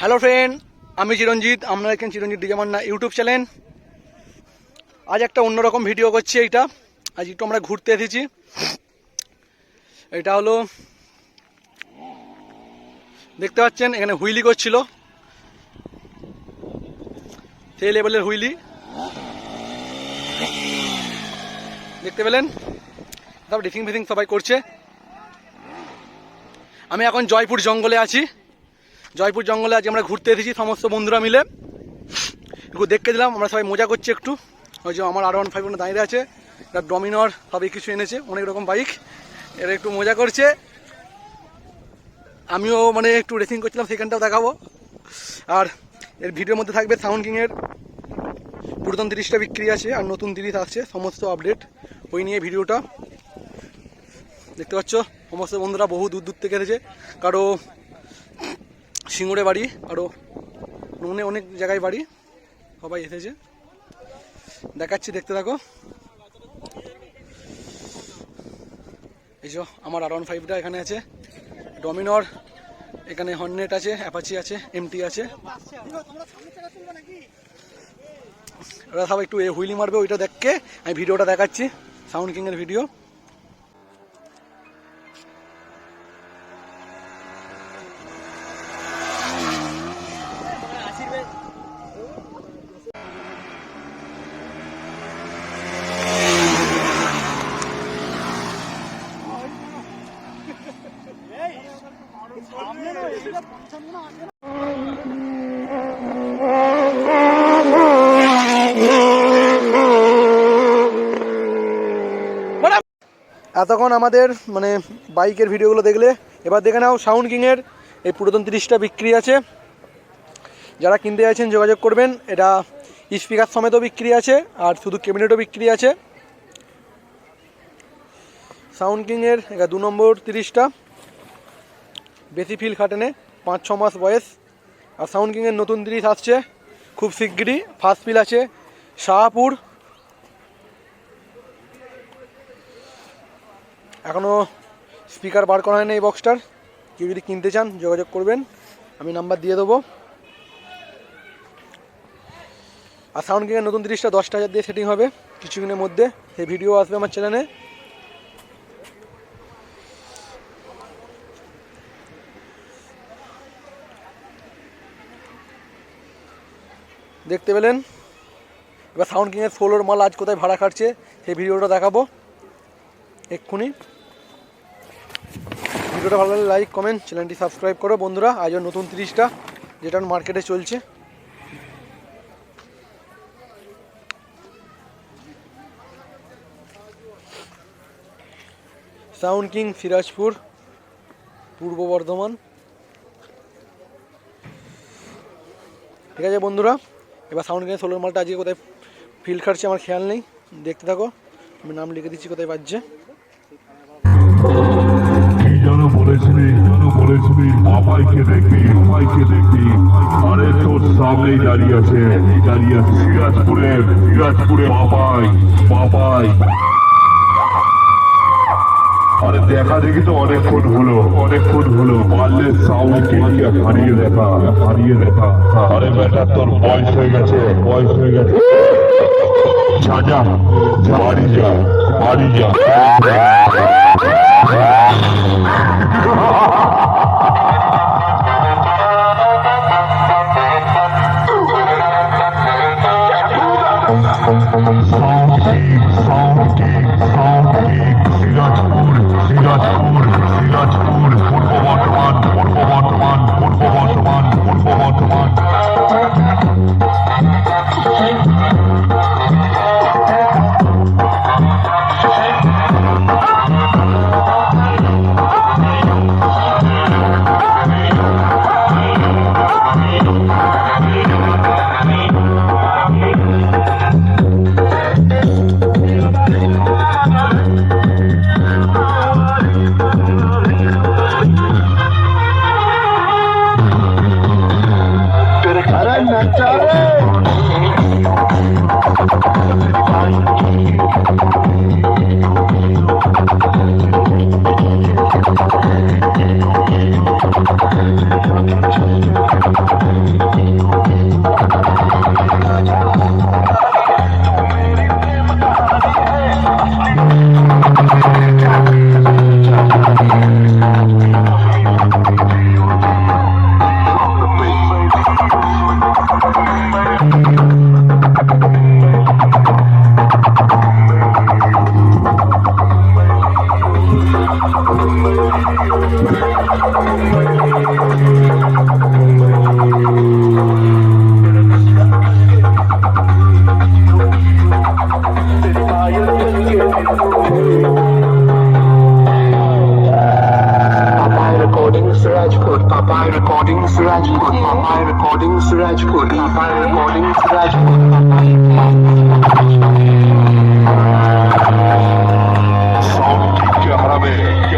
Hello friend আমি চিরঞ্জিত। আপনারা দেখেন চিরঞ্জিত ডিজামান্না ইউটিউব চ্যানেল। আজ একটা অন্যরকম ভিডিও করছি এইটা। আজ একটু আমরা ঘুরতে এসেছি। এটা হলো, দেখতে পাচ্ছেন, এখানে হুইলি করছিল। সেই লেভেলের হুইলি। দেখতে পেলেন? তারপর ডিফিং ফিটিং সবাই করছে। আমি এখন জয়পুর জঙ্গলে আছি। জয়পুর জঙ্গলে আজ আমরা ঘুরতে এসেছি, সমস্ত বন্ধুরা মিলে। একটু দেখতে দিলাম, আমরা সবাই মজা করছি একটু। ওই যে আমার আর ওয়ান ফাইভ দাঁড়িয়ে আছে, এটা ডমিনর, সবই কিছু এনেছে, অনেক রকম বাইক এরা একটু মজা করছে। আমিও মানে একটু রেসিং করছিলাম, সেখানটাও দেখাবো। আর এর ভিডিওর মধ্যে থাকবে সাউন্ড কিংয়ের পুরাতন তিরিশটা বিক্রি আছে, আর নতুন তিরিশ আসছে, সমস্ত আপডেট ওই নিয়ে ভিডিওটা দেখতে পাচ্ছ, সমস্ত বন্ধুরা বহু দূর দূর থেকে এসেছে। কারও সিঙ্গুরে বাড়ি আরও অনেক অনেক জায়গায় বাড়ি, সবাই এসেছে। দেখাচ্ছি, দেখতে থাকো। এই যে আমার আর ওয়ান ফাইভটা এখানে আছে। ডমিনর এখানে হর্নেট আছে অ্যাপাচি আছে এমটি আছে। ওরা সবাই একটু হুইলি মারবে, ওইটা দেখকে। আমি ভিডিওটা দেখাচ্ছি সাউন্ড কিংয়ের ভিডিও। এতক্ষণ আমাদের মানে বাইকের ভিডিওগুলো দেখলে। এবার দেখে নাও সাউন্ড কিংয়ের এই পুরাতন তিরিশটা বিক্রি আছে। যারা কিনতে চাইছেন যোগাযোগ করবেন। এটা স্পিকার সমেতও বিক্রি আছে আর শুধু ক্যাবিনেটও বিক্রি আছে। সাউন্ড কিংয়ের এটা দু নম্বর তিরিশটা। বেশি ফিল খাটেনে, পাঁচ, ছ মাস বয়স। আর সাউন্ড কিংয়ের নতুন তিরিশ আসছে, খুব শিগগিরই। ফার্স্ট ফিল আছে শাহপুর। এখনও স্পিকার বার করা হয়নি এই বক্সটার কেউ যদি কিনতে চান, যোগাযোগ করবেন। আমি নাম্বার দিয়ে দেবো। আর সাউন্ড কিংয়ের নতুন তিরিশটা দশটা হাজার দিয়ে সেটিং হবে। কিছুদিনের মধ্যে। সেই ভিডিও আসবে আমার চ্যানেলে দেখতে পেলেন? এবার সাউন্ড কিংয়ের ষোলোর মাল আজ কোথায় ভাড়া খাটছে, সেই ভিডিওটা দেখাবো। এক্ষুনি। ভিডিওটা ভালো লাগলে লাইক কমেন্ট চ্যানেলটি সাবস্ক্রাইব করো বন্ধুরা। আজও নতুন তিরিশটা, যেটা মার্কেটে চলছে। সাউন্ড কিং সিরাজপুর পূর্ব বর্ধমান। ঠিক আছে বন্ধুরা? এবার সাউন্ড কিং সোলোর মালটা আজকে কোথায় ফিল খাটছে আমার খেয়াল নেই। দেখতে থাকো, আমি নাম লিখে দিচ্ছি কোথায় বাজছে। কি যেন বলেছিলি যেন বলেছিলি, বাবাইকে দেখবি বাবাইকে দেখবি। আরে তোর দাঁড়িয়ে আছে দাঁড়িয়ে আছে সিরাজপুরে সিরাজপুরে বাবাই বাবাই। আরে দেখা দেখি তো অনেকক্ষণ হলো। অনেকক্ষণ হলো। পারলে সাউন্ড কিনকে হারিয়ে দেখা হারিয়ে দেখা আরে বেটা তোর বয়স হয়ে গেছে। বয়স হয়ে গেছে। যা যা। বাড়ি যা। বাড়ি যা। Sound King, Sound Sound Cameraman.